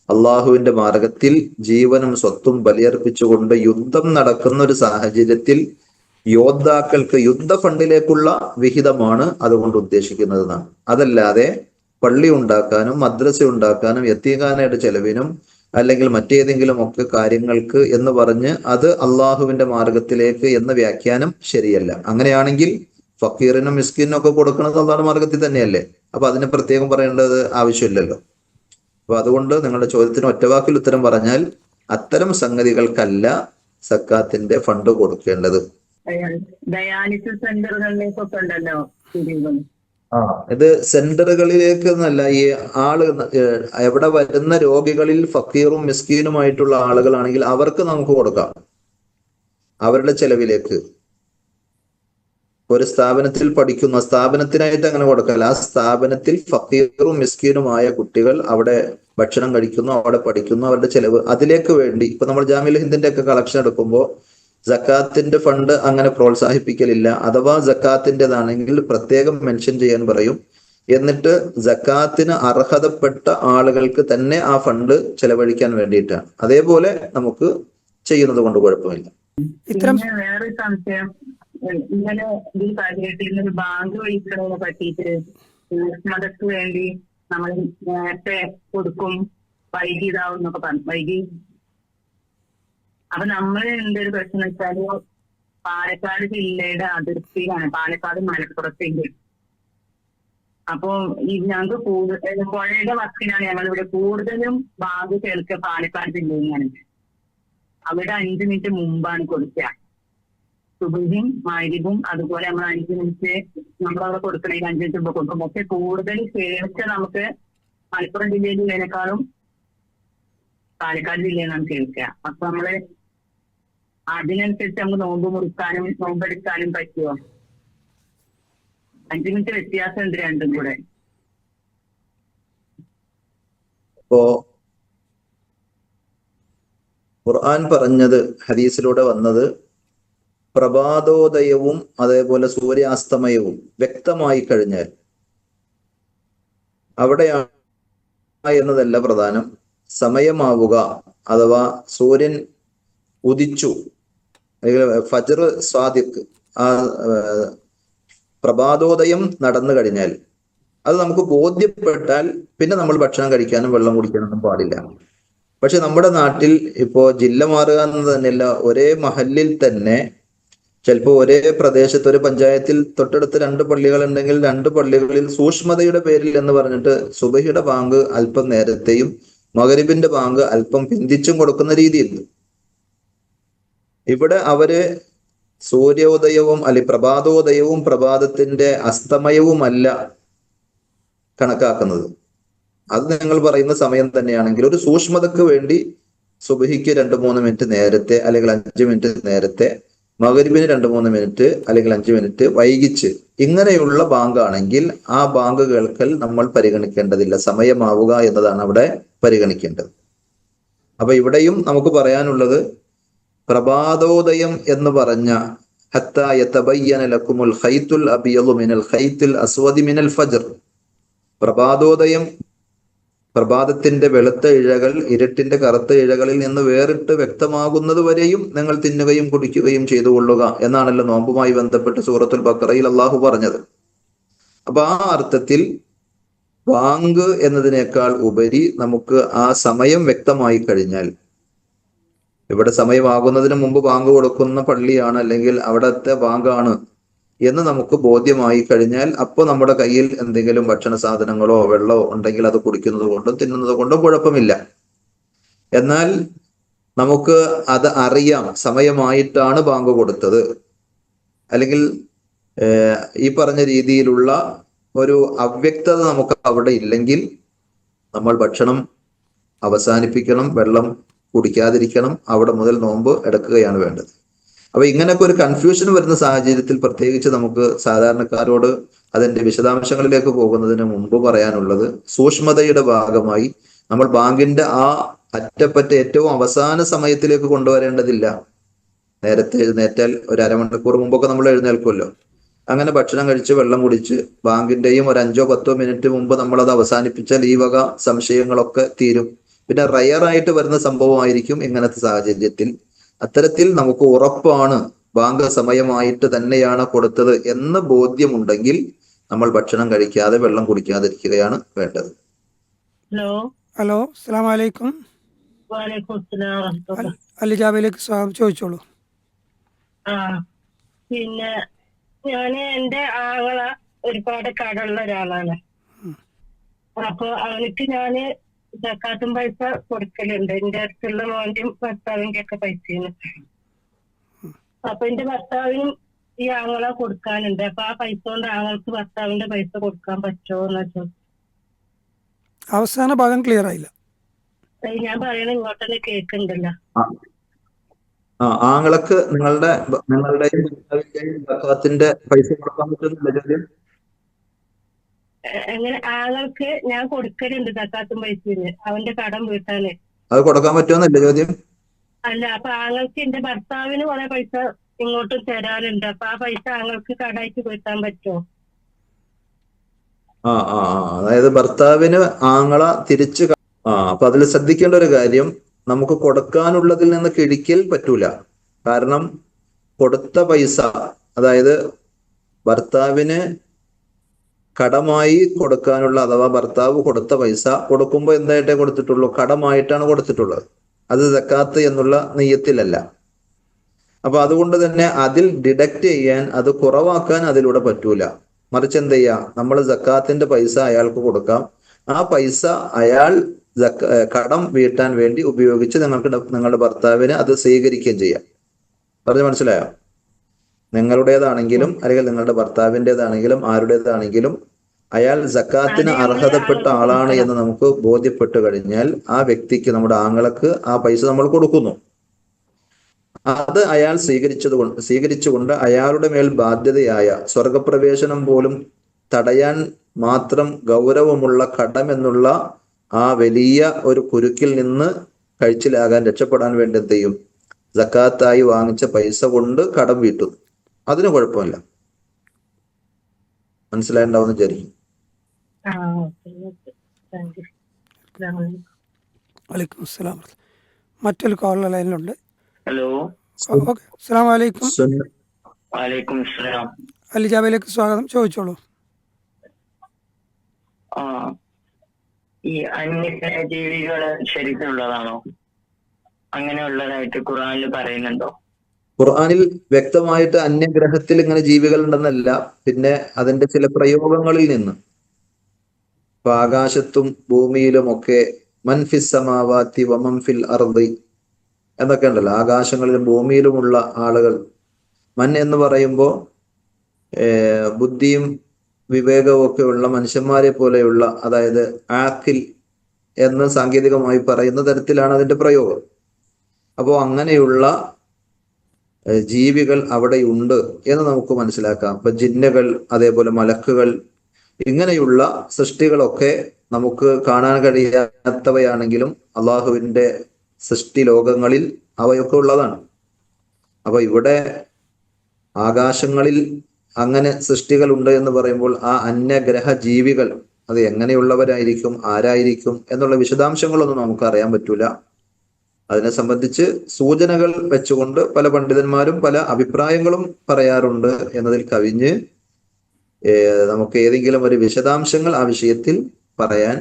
അള്ളാഹുവിന്റെ മാർഗത്തിൽ ജീവനും സ്വത്തും ബലിയർപ്പിച്ചുകൊണ്ട് യുദ്ധം നടക്കുന്ന ഒരു സാഹചര്യത്തിൽ യോദ്ധാക്കൾക്ക് യുദ്ധ ഫണ്ടിലേക്കുള്ള വിഹിതമാണ് അതുകൊണ്ട് ഉദ്ദേശിക്കുന്നത് എന്നാണ്. അതല്ലാതെ പള്ളി ഉണ്ടാക്കാനും മദ്രസ ഉണ്ടാക്കാനും എത്തിയകാനയുടെ ചെലവിനും അല്ലെങ്കിൽ മറ്റേതെങ്കിലും ഒക്കെ കാര്യങ്ങൾക്ക് എന്ന് പറഞ്ഞ് അത് അള്ളാഹുവിന്റെ മാർഗത്തിലേക്ക് എന്ന വ്യാഖ്യാനം ശരിയല്ല. അങ്ങനെയാണെങ്കിൽ ഫക്കീറിനും മിസ്കിനും ഒക്കെ കൊടുക്കുന്നത് അള്ളാഹുടെ മാർഗത്തിൽ തന്നെയല്ലേ? അപ്പൊ അതിന് പ്രത്യേകം പറയേണ്ടത് ആവശ്യമില്ലല്ലോ. അപ്പൊ അതുകൊണ്ട് നിങ്ങളുടെ ചോദ്യത്തിന് ഒറ്റവാക്കിൽ ഉത്തരം പറഞ്ഞാൽ അത്തരം സംഗതികൾക്കല്ല സക്കാത്തിന്റെ ഫണ്ട് കൊടുക്കേണ്ടത്. ഇത് സെന്ററുകളിലേക്ക് എന്നല്ല ഈ ആൾ എവിടെ വരുന്ന രോഗികളിൽ ഫക്കീറും മിസ്കീനുമായിട്ടുള്ള ആളുകളാണെങ്കിൽ അവർക്ക് നമുക്ക് കൊടുക്കാം. അവരുടെ ചെലവിലേക്ക്. ഒരു സ്ഥാപനത്തിൽ പഠിക്കുന്ന സ്ഥാപനത്തിനായിട്ട് അങ്ങനെ കൊടുക്കല്ല. ആ സ്ഥാപനത്തിൽ ഫക്കീറും മിസ്കീനുമായ കുട്ടികൾ അവിടെ ഭക്ഷണം കഴിക്കുന്നു അവിടെ പഠിക്കുന്നു അവരുടെ ചെലവ് അതിലേക്ക് വേണ്ടി. ഇപ്പൊ നമ്മൾ ജാമിൽ ഹിന്ദിന്റെ ഒക്കെ കളക്ഷൻ എടുക്കുമ്പോൾ ജക്കാത്തിന്റെ ഫണ്ട് അങ്ങനെ പ്രോത്സാഹിപ്പിക്കലില്ല. അഥവാ ജക്കാത്തിന്റെതാണെങ്കിൽ പ്രത്യേകം മെൻഷൻ ചെയ്യാൻ പറയും. എന്നിട്ട് ജക്കാത്തിന് അർഹതപ്പെട്ട ആളുകൾക്ക് തന്നെ ആ ഫണ്ട് ചെലവഴിക്കാൻ വേണ്ടിയിട്ടാണ് അതേപോലെ നമുക്ക് ചെയ്യുന്നത് കൊണ്ട് കുഴപ്പമില്ല. ഇത്തരം വേറെ സംശയം. ഇന്നലെ ഈ ഒരു ബാങ്ക് വിളിക്കണതിനെ പറ്റിയിട്ട് മതക്ക് വേണ്ടി നമ്മൾ നേരത്തെ കൊടുക്കും വൈകി ഇതാവും എന്നൊക്കെ പറഞ്ഞു. വൈകി അപ്പൊ നമ്മൾ ഒരു പ്രശ്നം വെച്ചാൽ പാലക്കാട് ജില്ലയുടെ അതിർത്തിയിലാണ്. പാലക്കാട് മലപ്പുറത്തിന്റെ അപ്പൊ ഈ ഞങ്ങൾക്ക് കൂടുതൽ പുഴയുടെ വക്കിനാണ് ഞങ്ങൾ ഇവിടെ കൂടുതലും ബാഗ് കേൾക്കുക പാലക്കാട് ജില്ലയിൽ നിന്നാണ് അവിടെ അഞ്ചു മിനിറ്റ് മുമ്പാണ് കൊടുക്കുക. സുബിയും മാരിബും അതുപോലെ നമ്മൾ അഞ്ചു മിനിറ്റ് നമ്മളവിടെ കൊടുക്കണമെങ്കിൽ അഞ്ചു മിനിറ്റ് മുമ്പ് കൊടുക്കും. പക്ഷെ കൂടുതൽ കേൾക്ക നമുക്ക് മലപ്പുറം ജില്ലയിൽ ഉള്ളതിനേക്കാളും പാലക്കാട് ജില്ലയിൽ നിന്നാണ് കേൾക്കുക. അപ്പൊ നമ്മൾ അതിനനുസരിച്ച് നമുക്ക് നോമ്പ് മുറിക്കാനും നോമ്പെടുക്കാനും പറ്റുമോ അഞ്ചു മിനിറ്റ് വ്യത്യാസം ഉണ്ട് രണ്ടും കൂടെ. ഇപ്പോ ഖുർആൻ പറഞ്ഞത് ഹദീസിലൂടെ വന്നത് പ്രഭാതോദയവും അതേപോലെ സൂര്യാസ്തമയവും വ്യക്തമായി കഴിഞ്ഞാൽ അവിടെയാണ് എന്നതല്ല പ്രധാനം. സമയമാവുക അഥവാ സൂര്യൻ ഉദിച്ചു അല്ലെങ്കിൽ ഫജർ സ്വാദിഖ് ആ പ്രഭാതോദയം നടന്നു കഴിഞ്ഞാൽ അത് നമുക്ക് ബോധ്യപ്പെട്ടാൽ പിന്നെ നമ്മൾ ഭക്ഷണം കഴിക്കാനും വെള്ളം കുടിക്കാനൊന്നും പാടില്ല. പക്ഷെ നമ്മുടെ നാട്ടിൽ ഇപ്പോ ജില്ല മാറുക എന്ന് തന്നെയല്ല ഒരേ മഹലിൽ തന്നെ ചിലപ്പോൾ ഒരേ പ്രദേശത്ത് ഒരു പഞ്ചായത്തിൽ തൊട്ടടുത്ത് രണ്ട് പള്ളികൾ ഉണ്ടെങ്കിൽ രണ്ട് പള്ളികളിൽ സൂക്ഷ്മതയുടെ പേരിൽ എന്ന് പറഞ്ഞിട്ട് സുബഹിയുടെ ബാങ്ക് അല്പം നേരത്തെയും മകരിബിന്റെ ബാങ്ക് അല്പം പിന്തിച്ചും കൊടുക്കുന്ന രീതിയുണ്ട്. ഇവിടെ അവർ സൂര്യോദയവും അല്ലെ പ്രഭാതോദയവും പ്രഭാതത്തിന്റെ അസ്തമയവുമല്ല കണക്കാക്കുന്നത്. അത് നിങ്ങൾ പറയുന്ന സമയം തന്നെയാണെങ്കിൽ ഒരു സൂക്ഷ്മതക്ക് വേണ്ടി സുബഹിക്ക് രണ്ട് മൂന്ന് മിനിറ്റ് നേരത്തെ അല്ലെങ്കിൽ അഞ്ച് മിനിറ്റ് നേരത്തെ മകരിബിന് രണ്ട് മൂന്ന് മിനിറ്റ് അല്ലെങ്കിൽ അഞ്ച് മിനിറ്റ് വൈകിച്ച് ഇങ്ങനെയുള്ള ബാങ്കാണെങ്കിൽ ആ ബാങ്ക് കേൾക്കൽ നമ്മൾ പരിഗണിക്കേണ്ടതില്ല. സമയമാവുക എന്നതാണ് അവിടെ പരിഗണിക്കേണ്ടത്. അപ്പൊ ഇവിടെയും നമുക്ക് പറയാനുള്ളത് പ്രഭാതോദയം എന്ന് പറഞ്ഞ ഹത്താ മിനൽ മിനൽ ഫജ്ർ. പ്രഭാതോദയം പ്രഭാതത്തിന്റെ വെളുത്ത ഇഴകൾ ഇരുട്ടിന്റെ കറുത്ത ഇഴകളിൽ നിന്ന് വേറിട്ട് വ്യക്തമാകുന്നത് വരെയും നിങ്ങൾ തിന്നുകയും കുടിക്കുകയും ചെയ്തു കൊള്ളുക എന്നാണല്ലോ നോമ്പുമായി ബന്ധപ്പെട്ട് സൂറത്തുൽ ബക്കറയിൽ അള്ളാഹു പറഞ്ഞത്. അപ്പൊ ആ അർത്ഥത്തിൽ വാങ്ക് എന്നതിനേക്കാൾ ഉപരി നമുക്ക് ആ സമയം വ്യക്തമായി കഴിഞ്ഞാൽ ഇവിടെ സമയമാകുന്നതിന് മുമ്പ് ബാങ്ക് കൊടുക്കുന്ന പള്ളിയാണ് അല്ലെങ്കിൽ അവിടത്തെ ബാങ്കാണ് എന്ന് നമുക്ക് ബോധ്യമായി കഴിഞ്ഞാൽ അപ്പോൾ നമ്മുടെ കയ്യിൽ എന്തെങ്കിലും ഭക്ഷണ സാധനങ്ങളോ വെള്ളമോ ഉണ്ടെങ്കിൽ അത് കുടിക്കുന്നത് കൊണ്ടും തിന്നുന്നത് കൊണ്ടും കുഴപ്പമില്ല. എന്നാൽ നമുക്ക് അത് അറിയാം. സമയമായിട്ടാണ് ബാങ്ക് കൊടുത്തത്. അല്ലെങ്കിൽ ഈ പറഞ്ഞ രീതിയിലുള്ള ഒരു അവ്യക്തത നമുക്ക് അവിടെ ഇല്ലെങ്കിൽ നമ്മൾ ഭക്ഷണം അവസാനിപ്പിക്കണം. വെള്ളം കുടിക്കാതിരിക്കണം അവിടെ മുതൽ നോമ്പ് എടുക്കുകയാണ് വേണ്ടത്. അപ്പൊ ഇങ്ങനെയൊക്കെ ഒരു കൺഫ്യൂഷൻ വരുന്ന സാഹചര്യത്തിൽ പ്രത്യേകിച്ച് നമുക്ക് സാധാരണക്കാരോട് അതിന്റെ വിശദാംശങ്ങളിലേക്ക് പോകുന്നതിന് മുമ്പ് പറയാനുള്ളത് സൂക്ഷ്മതയുടെ ഭാഗമായി നമ്മൾ ബാങ്കിന്റെ ആ അറ്റപ്പറ്റ ഏറ്റവും അവസാന സമയത്തിലേക്ക് കൊണ്ടുവരേണ്ടതില്ല. നേരത്തെ എഴുന്നേറ്റാൽ ഒരു അരമണിക്കൂർ മുമ്പൊക്കെ നമ്മൾ എഴുന്നേൽക്കുമല്ലോ. അങ്ങനെ ഭക്ഷണം കഴിച്ച് വെള്ളം കുടിച്ച് ബാങ്കിന്റെയും ഒരു അഞ്ചോ പത്തോ മിനിറ്റ് മുമ്പ് നമ്മൾ അത് അവസാനിപ്പിച്ചാൽ ഈ വക സംശയങ്ങളൊക്കെ തീരും. പിന്നെ റയർ ആയിട്ട് വരുന്ന സംഭവമായിരിക്കും ഇങ്ങനത്തെ സാഹചര്യത്തിൽ. അത്തരത്തിൽ നമുക്ക് ഉറപ്പാണ് ബാങ്ക് സമയമായിട്ട് തന്നെയാണ് കൊടുത്തത് എന്ന് ബോധ്യമുണ്ടെങ്കിൽ നമ്മൾ ഭക്ഷണം കഴിക്കാതെ വെള്ളം കുടിക്കാതിരിക്കുകയാണ് വേണ്ടത്. ഹലോ? ഹലോ അസ്സാം വലൈക്കും അലിജാബയിലേക്ക് സ്വാഗതം. ചോദിച്ചോളൂ. പിന്നെ ഞാൻ എന്റെ ആങ്ങള ഒരുപാട് കടമുള്ള ഒരാളാണ്. അപ്പൊ അവനക്ക് ഞാൻ ജക്കാത്തും പൈസ കൊടുക്കലുണ്ട്. എന്റെ അടുത്തുള്ള മോന്റെയും ഭർത്താവിന്റെ ഒക്കെ പൈസയാണ്. അപ്പൊ എന്റെ ഭർത്താവിനും ഈ ആങ്ങളെ കൊടുക്കാനുണ്ട്. അപ്പൊ ആ പൈസ കൊണ്ട് ആങ്ങൾക്ക് ഭർത്താവിന്റെ പൈസ കൊടുക്കാൻ പറ്റുമോ എന്ന് അവസാന ഭാഗം ക്ലിയർ ആയില്ല. ഞാൻ പറയണ ഇങ്ങോട്ടന്നെ തന്നെ ആ ആങ്ങളക്ക് നിങ്ങളുടെ നിങ്ങളുടെയും ഭർത്താവിന്റെയും പൈസ കൊടുക്കാൻ പറ്റുന്നില്ല ചോദ്യം? എ- ആളുകൾക്ക് ആങ്ങൾക്ക് ഞാൻ കൊടുക്കലുണ്ട് തക്കാത്തും പൈസന് അവന്റെ കടം വീട്ടാന്. അത് കൊടുക്കാൻ പറ്റുമെന്നല്ലേ ചോദ്യം? അല്ല അപ്പൊ ആങ്ങൾക്ക് എന്റെ ഭർത്താവിന് കുറെ പൈസ ഇങ്ങോട്ടും തരാനുണ്ട്. അപ്പൊ ആ പൈസ ആങ്ങൾക്ക് കടായിട്ട് വീട്ടാൻ പറ്റുമോ ആ ആ അതായത് ഭർത്താവിന് ആങ്ങള തിരിച്ച് ആ അപ്പൊ അതിൽ ശ്രദ്ധിക്കേണ്ട ഒരു കാര്യം നമുക്ക് കൊടുക്കാനുള്ളതിൽ നിന്ന് കിഴിക്കൽ പറ്റൂല. കാരണം കൊടുത്ത പൈസ അതായത് ഭർത്താവിന് കടമായി കൊടുക്കാനുള്ള അഥവാ ഭർത്താവ് കൊടുത്ത പൈസ കൊടുക്കുമ്പോൾ എന്തായിട്ടേ കൊടുത്തിട്ടുള്ളൂ? കടമായിട്ടാണ് കൊടുത്തിട്ടുള്ളത്. അത് സക്കാത്ത് എന്നുള്ള നെയ്യത്തിലല്ല. അപ്പൊ അതുകൊണ്ട് തന്നെ അതിൽ ഡിഡക്റ്റ് ചെയ്യാൻ അത് കുറവാക്കാൻ അതിലൂടെ പറ്റൂല. മറിച്ച് എന്ത് ചെയ്യാം? നമ്മൾ ജക്കാത്തിന്റെ പൈസ അയാൾക്ക് കൊടുക്കാം. ആ പൈസ അയാൾ കടം വീട്ടാൻ വേണ്ടി ഉപയോഗിച്ച് നിങ്ങൾക്ക് നിങ്ങളുടെ ഭർത്താവിന് അത് സ്വീകരിക്കുകയും ചെയ്യാം. പറഞ്ഞു മനസ്സിലായോ? നിങ്ങളുടേതാണെങ്കിലും അല്ലെങ്കിൽ നിങ്ങളുടെ ഭർത്താവിന്റെതാണെങ്കിലും ആരുടേതാണെങ്കിലും അയാൾ ജക്കാത്തിന് അർഹതപ്പെട്ട ആളാണ് എന്ന് നമുക്ക് ബോധ്യപ്പെട്ടു കഴിഞ്ഞാൽ ആ വ്യക്തിക്ക് നമ്മുടെ ആങ്ങളക്ക് ആ പൈസ നമ്മൾ കൊടുക്കുന്നു. അത് അയാൾ സ്വീകരിച്ചത് കൊണ്ട് സ്വീകരിച്ചുകൊണ്ട് അയാളുടെ മേൽ ബാധ്യതയായ സ്വർഗപ്രവേശനം പോലും തടയാൻ മാത്രം ഗൗരവമുള്ള കടം എന്നുള്ള ആ വലിയ ഒരു കുരുക്കിൽ നിന്ന് കഴിച്ചിലാകാൻ രക്ഷപ്പെടാൻ വേണ്ടി എന്ത് ചെയ്യും? ജക്കാത്തായി വാങ്ങിച്ച പൈസ കൊണ്ട് കടം വീട്ടും. അതിന് കുഴപ്പമില്ല. മനസ്സിലായിട്ടുണ്ടാവും വിചാരിക്കും മറ്റൊരു കോളർ ലൈനിലുണ്ട് ഹലോ ഓക്കെ. അസ്സാം വലൈക്കും വാലേക്കും സ്വാഗതം. ചോദിച്ചോളൂ. ആ ഈ ശരിക്കുള്ളതാണോ? അങ്ങനെയുള്ളതായിട്ട് ഖുറാനിൽ പറയുന്നുണ്ടോ? ഖുർആനിൽ വ്യക്തമായിട്ട് അന്യഗ്രഹത്തിൽ ഇങ്ങനെ ജീവികൾ ഉണ്ടെന്നല്ല പിന്നെ അതിന്റെ ചില പ്രയോഗങ്ങളിൽ നിന്ന്. ഇപ്പൊ ആകാശത്തും ഭൂമിയിലും ഒക്കെ മൻഫിസ് സമാവാത്തി വമംഫിൽ അർദി എന്നൊക്കെ ഉണ്ടല്ലോ. ആകാശങ്ങളിലും ഭൂമിയിലുമുള്ള ആളുകൾ. മൻ എന്ന് പറയുമ്പോൾ ബുദ്ധിയും വിവേകവും ഒക്കെ ഉള്ള മനുഷ്യന്മാരെ പോലെയുള്ള അതായത് ആക്കിൽ എന്ന് സാങ്കേതികമായി പറയുന്ന തരത്തിലാണ് അതിന്റെ പ്രയോഗം. അപ്പോൾ അങ്ങനെയുള്ള ജീവികൾ അവിടെ ഉണ്ട് എന്ന് നമുക്ക് മനസ്സിലാക്കാം. ഇപ്പൊ ജിന്നകൾ അതേപോലെ മലക്കുകൾ ഇങ്ങനെയുള്ള സൃഷ്ടികളൊക്കെ നമുക്ക് കാണാൻ കഴിയാത്തവയാണെങ്കിലും അള്ളാഹുവിന്റെ സൃഷ്ടി ലോകങ്ങളിൽ അവയൊക്കെ ഉള്ളതാണ്. അപ്പൊ ഇവിടെ ആകാശങ്ങളിൽ അങ്ങനെ സൃഷ്ടികൾ ഉണ്ട് എന്ന് പറയുമ്പോൾ ആ അന്യഗ്രഹ ജീവികൾ അത് എങ്ങനെയുള്ളവരായിരിക്കും ആരായിരിക്കും എന്നുള്ള വിശദാംശങ്ങളൊന്നും നമുക്ക് അറിയാൻ പറ്റൂല. അതിനെ സംബന്ധിച്ച് സൂചനകൾ വെച്ചുകൊണ്ട് പല പണ്ഡിതന്മാരും പല അഭിപ്രായങ്ങളും പറയാറുണ്ട് എന്നതിൽ കവിഞ്ഞ് നമുക്ക് ഏതെങ്കിലും ഒരു വിശദാംശങ്ങൾ ആ വിഷയത്തിൽ പറയാൻ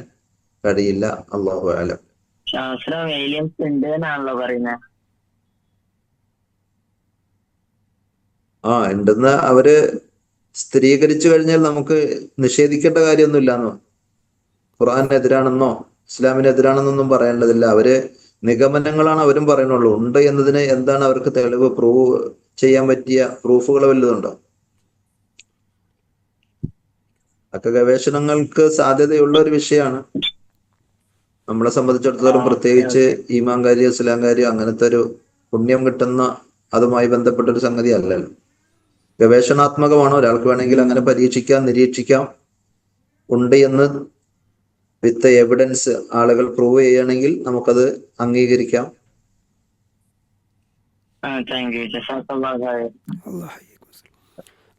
കഴിയില്ല. അള്ളാഹു ആലം ശാസ്ത്രം ഏലിയൻസ് ഉണ്ട് എന്നാണല്ലോ പറയുന്നത് ആ ഉണ്ടെന്ന് അവർ സ്ഥിരീകരിച്ചു കഴിഞ്ഞാൽ നമുക്ക് നിഷേധിക്കേണ്ട കാര്യമൊന്നുമില്ലെന്നോ? ഖുറാനെതിരാണെന്നോ ഇസ്ലാമിനെതിരാണെന്നൊന്നും പറയേണ്ടതില്ല. അവർ നിഗമനങ്ങളാണ് അവരും പറയുന്നുള്ളൂ. ഉണ്ട് എന്നതിന് എന്താണ് അവർക്ക് തെളിവ്? പ്രൂവ് ചെയ്യാൻ പറ്റിയ പ്രൂഫുകൾ വല്ലതുണ്ടോ ഒക്കെ ഗവേഷണങ്ങൾക്ക് സാധ്യതയുള്ള ഒരു വിഷയമാണ്. നമ്മളെ സംബന്ധിച്ചിടത്തോളം പ്രത്യേകിച്ച് ഈമാങ്കാരി ഇസ്ലാംകാരി അങ്ങനത്തെ ഒരു പുണ്യം കിട്ടുന്ന അതുമായി ബന്ധപ്പെട്ട ഒരു സംഗതി അല്ലല്ലോ. ഗവേഷണാത്മകമാണ്? ഒരാൾക്ക് വേണമെങ്കിൽ അങ്ങനെ പരീക്ഷിക്കാം നിരീക്ഷിക്കാം. ഉണ്ട് എന്ന് വിത്ത് എവിഡൻസ് ആളുകൾ പ്രൂവ് ചെയ്യുകയാണെങ്കിൽ നമുക്കത് അംഗീകരിക്കാം.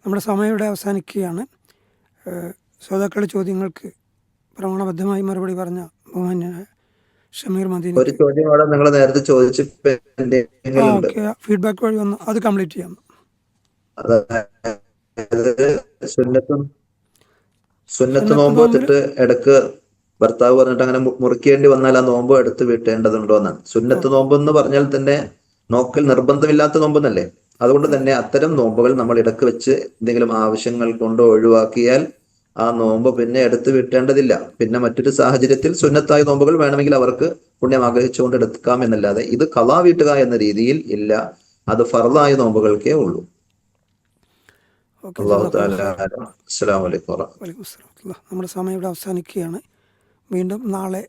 നമ്മുടെ സമയം ഇവിടെ അവസാനിക്കുകയാണ്. ശ്രോതാക്കളുടെ ചോദ്യങ്ങൾക്ക് പ്രമാണബദ്ധമായി മറുപടി പറഞ്ഞ ബഹുമാന്യനായ ഷമീർ മദീൻ ഒരു ചോദ്യം അവിടെ നിങ്ങൾ നേരത്തെ ചോദിച്ച് ആ ഫീഡ്ബാക്ക് വഴി വന്ന് അത് കംപ്ലീറ്റ് ചെയ്യാം. സുന്നത്ത് സുന്നത്ത് നോമ്പ് വെച്ചിട്ട് ഇടയ്ക്ക് ഭർത്താവ് പറഞ്ഞിട്ട് അങ്ങനെ മുറിക്കേണ്ടി വന്നാൽ ആ നോമ്പ് എടുത്ത് വീട്ടേണ്ടതുണ്ടോ എന്നാണ്. സുന്നത്ത് നോമ്പ് എന്ന് പറഞ്ഞാൽ തന്നെ നോക്കൽ നിർബന്ധമില്ലാത്ത നോമ്പെന്നല്ലേ? അതുകൊണ്ട് തന്നെ അത്തരം നോമ്പുകൾ നമ്മൾ ഇടയ്ക്ക് വെച്ച് എന്തെങ്കിലും ആവശ്യങ്ങൾ കൊണ്ട് ഒഴിവാക്കിയാൽ ആ നോമ്പ് പിന്നെ എടുത്തു വിട്ടേണ്ടതില്ല. പിന്നെ മറ്റൊരു സാഹചര്യത്തിൽ സുന്നത്തായ നോമ്പുകൾ വേണമെങ്കിൽ അവർക്ക് പുണ്യം ആഗ്രഹിച്ചുകൊണ്ട് എടുക്കാം എന്നല്ലാതെ ഇത് കലാ വീട്ടുക എന്ന രീതിയിൽ ഇല്ല. അത് ഫറദായ നോമ്പുകൾക്കേ ഉള്ളൂ. അള്ളാഹു താല അസ്സലാമു അലൈക്കും വറഹ്മത്തുള്ളാഹി. വലൈക്കും അസ്സലാം. നമ്മുടെ സമയം ഇവിടെ അവസാനിക്കുകയാണ്. വീണ്ടും നാളെ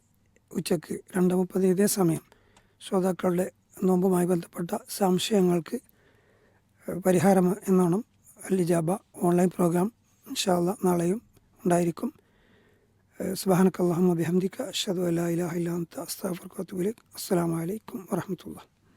ഉച്ചയ്ക്ക് രണ്ട് മുപ്പത് ഇതേ സമയം ശ്രോതാക്കളുടെ നോമ്പുമായി ബന്ധപ്പെട്ട സംശയങ്ങൾക്ക് പരിഹാരം എന്നോണം അല്ലിജാബ ഓൺലൈൻ പ്രോഗ്രാം. ഇൻഷാല്ല നാളെയും ഉണ്ടായിരിക്കും. സുബാനക്കല്ലാഹു ബിഹംദിക അഷ്ഹദു അല്ലാ ഇലാഹ ഇല്ലാ അൻത അസ്തഗ്ഫിറുക വഅത്തുബു